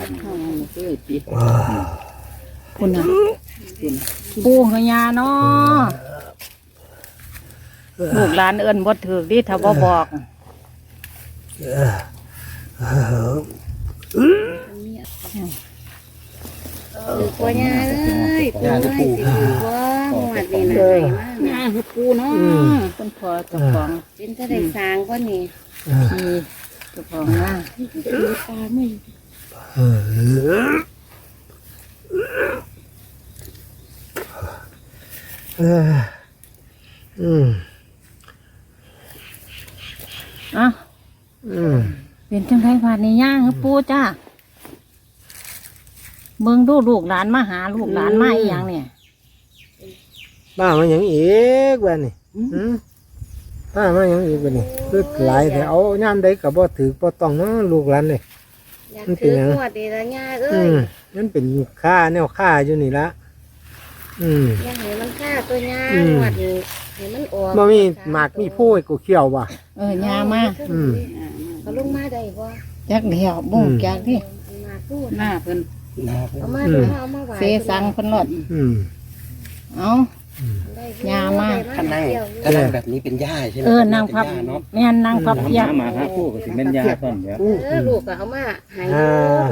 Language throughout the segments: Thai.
าดนี้เอ้ยติคุณน่ะปูเฮยาเนาะลูกหลานเอิ้นบ่ถูกดิถ้าบ่บอกถือกว่ายาเลยปูเลยสิถือกว่าหวดนี่นะไหนมากงาคือปูเนาะเพิ่นพอเจ้าของเป็นจะได้สร้างกว่านี่มีเจ้าของงาถือตาไม่ อืมอะอืมเป็นจังได๋บาดนี้ย่างคือปูจ้าเบิ่งดูลูกหลานมาหาลูกหลานมาอีหยังเนี่ยป้ามาอย่างอีกบ้านี่อืมป้ามาอย่างอีกบ้านี่คือหลายแต่เอาย่ามใดกับบ่ถือบ่ต้องเนาะลูกหลานเลย อยากถือหวดดีละยาเอ้อืยมนั่นเป็นค่าแนวค่าอยู่นี่ละอืมอยากให้มันฆ่าตัวยาอืมหวดนี่ให้มันออกบ่มีหมากมีผู้ให้กูเขี้ยวว่ะเออย่ามาอืมเขาลงมาได้บ่จักเดียวบ่อืมจักดิมาพูดหน้าเพิ่นเอามาดูเอามาไหวเสสังเพิ่นรอดอืมเอาได้ ยามาถ้านั่งเที่ยวถ้านั่งแบบนี้เป็นหญ้าใช่ไหมเออนั่งพับ เป็นหญ้าเนาะแม่นนั่งพับหยามาหมาหาคู่ก็สิแม่นยาต้นเดี๋ยวเออลูกก็เอามาใหาย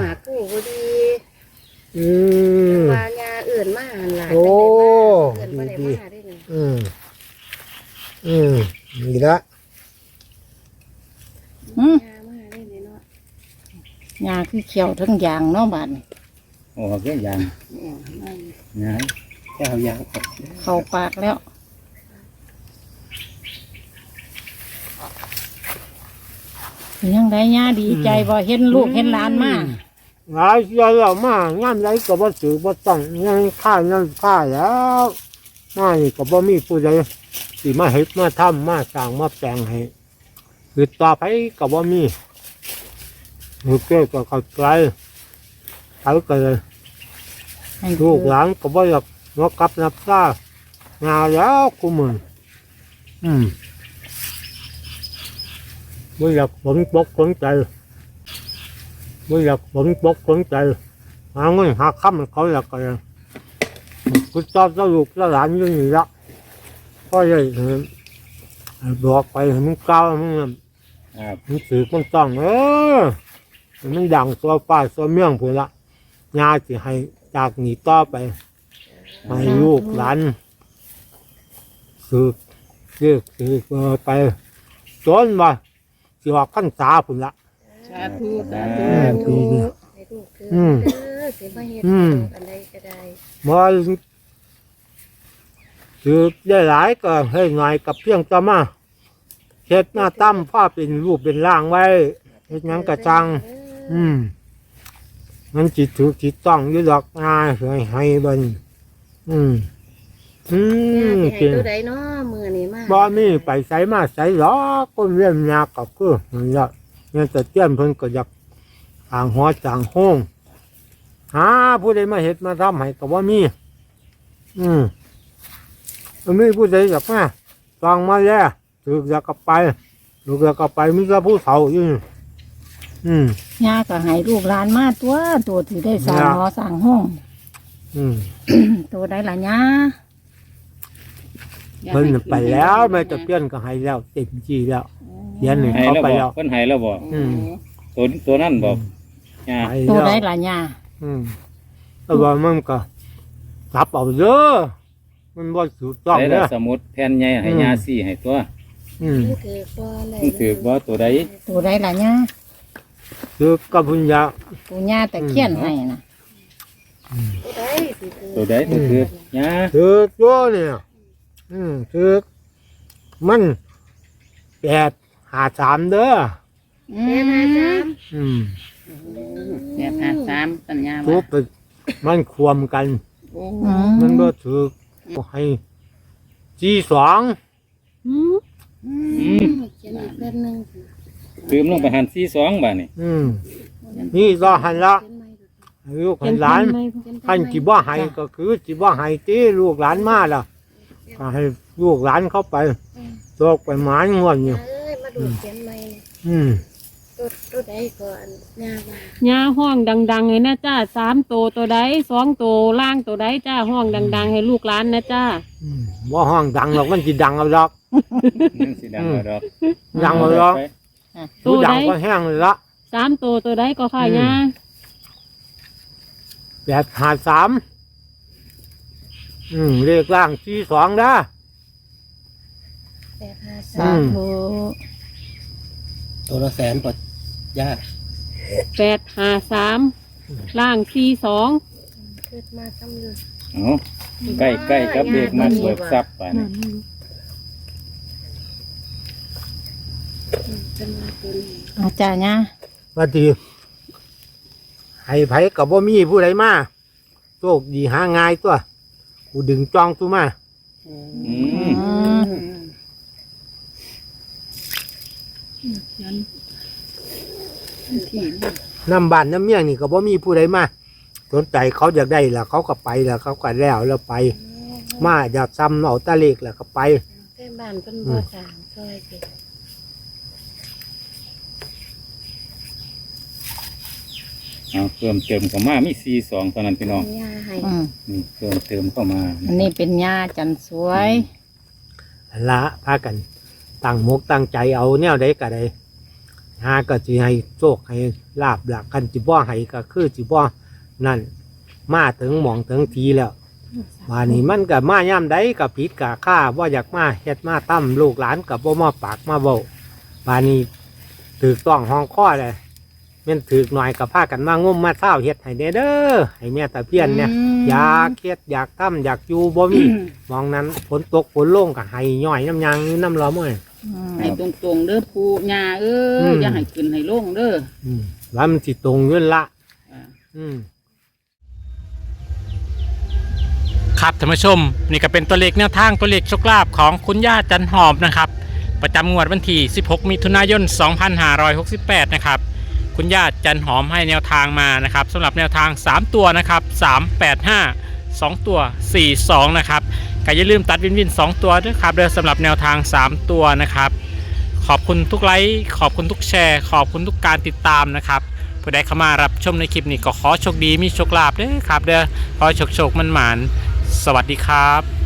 หมากู้พอดีอืมปลายาอื่นมาหันหลายโอ้เอื่นบ่ได้ดีมาได้เลยอืมอืมดีละอืมยามาได้เลยเนาะยาคือเขียวทั้งอย่างเนาะบาดนี้โอ้เกี่ยยางนะ แก้วยางครับเข้าปากแล้วเป็นยังไงยาดีใจบ่เห็นลูกเห็นหลานมาหลายเสียแล้วมาย่ามใดก็บ่ถือบ่ต้องยังค่ายังค่าแล้วมานี่ก็บ่มีผู้ใดสิมาเฮ็ดมาทำมาสร้างมาแปลงให้คือต่อไปก็บ่มีลูกเก้ก็เข้าใจเขาก็เลยให้ลูกหลานก็บ่อยาก นับกับนับซางาแล้วกูมึงอืมบ่อยากฝนตกฝนใจบ่อยากฝนตกฝนใจหาเงินหาคำให้เขาอยากกันกูชอบเจ้าลูกเจ้าหลานอยู่นี่ละก็เลยเออบอกไปให้มึงก้าวมึงครับมึงถือมันต้องเออให้มันดังตัวป้าตัวเมี่ยงพูนละยาสิให้จากนี้ต่อไป ให้ลูกหลานสืบเรียกสืบเอ่อไปจนว่าสิว่าขั้นสาพุ่นละ สาธุสาอืธุมดีดีให้ลูกถืออืมเด้อสิมาเฮ็ดอืม อันใดก็ได้มาสืบได้หลายก็ให้หน่อยกับเพียงต่อมาเฮ็ดหน้าตั้มผ้าเป็นรูปเป็นร่างไว้เฮ็ดหยังกระจังอืมมันจิตถูกจิตต้องอยู่ดอกง่ายให้ให้เบัน อืมอืเออมสิให้เก่งตัวใดเนาะมื้อนี้มาบ่มีไปใส่มาใส่หรอกก็เรียนยากกับคือนั่นละเนี่ยแต่เตี้ยนเพิ่นก็อยากทางหัวจางห้องหาผู้ใดมาเฮ็ดมาทำให้ก็บ่มี อืมมันมีผู้ใดอยากมาฟังมาแล้วถูกอยากกลับไปถูกอยากกลับไปมีแต่ผู้เฒ่าอยู่นี่อืมยาก็ให้ลูกหลานมาตัวตัวที่ได้สร้างยาหอสร้างห้อง อืมตัวได้ละยาเพิ่นไปแล้วแม่ตะเพียนก็ให้แล้วเต็มที่แล้วเดี๋ยันนี่ให้เขาแล้วไปบอแล้กว เพิ่นให้แล้วบอกอืม ตัวตัวนั่นบอกยาไปตัวแล้วได้ละยาอืมแต่ว่ามันก็จับเอาเด้อมันบ่ถูกต้องใส่เด้ละอสมุดแผ่นใหญ่ให้อืม ยาสี่ให้ตัวอืมถือบ่เลยนี่ถือว่าตัวใดตัวได้ละยาคือกับพุญญาตัวยาแต่เขียนให้นะ ตัวใดสิถือตัวใดตัวคือยาคือตัวเนี่ยอืมคือมันแปดหาสามเด้ออืแม่มาสามอืมแบบห้าสามสัญญาทุบไปมันควมกันอืมมันบ่ถูกให้จีสองอืมอืมเขียนอีกเล่มหนึงลืมลงไปหันสี่สองบาทนี่อืมนี่ก็หันละ เขียนใหม่ให้ ลูกให้หลานเขียนท่านจิบ่ให้ก็คือจิบ่ให้ที่ลูกหลานมาล่ะก็ให้ลูกหลานเข้าไปตกไปหมานงวนอยู่เอ้ยมาดูเขียนใหม่อืมตัวตัวใดก่อนยาว่ายาห้องดังๆเลยนะจ้าสามตัวตัวใดสองตัวล่างตัวใดจ้าห้องดัง ๆ ให้ลูกหลานนะจ้าอืมว่าห้องดังหรอกมันสิดังเอาดอกนั่นสิดังเอาดอกดังเอาดอกไปผู้ดังก็แห้งเลยละสามตัวตัวใดก็ค่ะอืมยา แปดหาสามอืมเลขล่างที่สองนะแปดห้าอืสามมโอ้ตัวละแสนปอดย่าแปดห้าสามล่างที่สองเกิดมาทำเลยเอาใกล้ใกล้ๆกับเด็กมาเบิกทรัพย์ป่ะนี่เป็นมาตัวนี้อาจารย์ยาว่าดี ให้ไผกับบ่มีผู้ใดมาโชคดีหาง่ายตัวกูดึงจองตัวมาอืมน้ำบานน้ำเมี่ยงนี่ก็บ่มีผู้ใดมาสนใจเขาอยากได้ล่ะ เขาก็ไปล่ะ เขาก็แล้วแล้วไป มาอยากซ้ำเอาตะเลกล่ะก็ไปแค่บ้านเป็นบ่อสร้างซอยสิ เอาเพิ่มเติมเข้ามามีสี่สองเท่านั้นพี่น้องยาให้อืมนี่เพิ่มเติมเข้ามาอันนี้เป็นยาจันสวย ละพากันตั้งมกตั้งใจเอาแนวใดก็ได้หาก็สิให้โชคให้ลาบหลักกันสิบ่ให้ก็คือสิบ่นั่น มาถึงหมองถึงทีแล้วมานี่มันก็มาย่ำใดก็ผิดก็ค่าว่าอยากมาเฮ็ดมาตั้มลูกหลานกับบ่มาปากมาเว้าบานี้ถือต้องห้องข้อเลยแม่นถือหน่อยกับพากันมางมมาเช้าเฮ็ดให้เด้อเด้อให้แม่ตะเพียนเนี่ยอยากเฮ็ดอยากทำอยากอยู่บ่มีมองนั้นฝนตกฝนลงก็ให้ย่อยน้ำยางน้ำร้อนมั้ยให้ตรงๆเด้อปูยาเอ้อืยมอย่าให้ขึ้นให้ลงเด้ออืมว่ามันสิตรงอยืนละอ่าอืมครับท่านผู้ชม นี่ก็เป็นตัวเลขแนวทางตัวเลขโชคลาภของคุณย่าจันหอมนะครับ ประจำงวดวันที่ 16 มิถุนายน 2568 นะครับ คุณย่าจันหอมให้แนวทางมานะครับสำหรับแนวทาง 3 ตัวนะครับ 385 2 ตัว 42 นะครับก็อย่าลืมตัดวินวิน 2 ตัวด้วยครับเด้อสำหรับแนวทาง 3 ตัวนะครับ ขอบคุณทุกไลค์ขอบคุณทุกแชร์ ขอบคุณทุกการติดตามนะครับผู้ใดเข้ามารับชมในคลิปนี้ก็ขอโชคดีมีโชคลาภด้อครับเด้อขอโชคโชคมันหมานสวัสดีครับ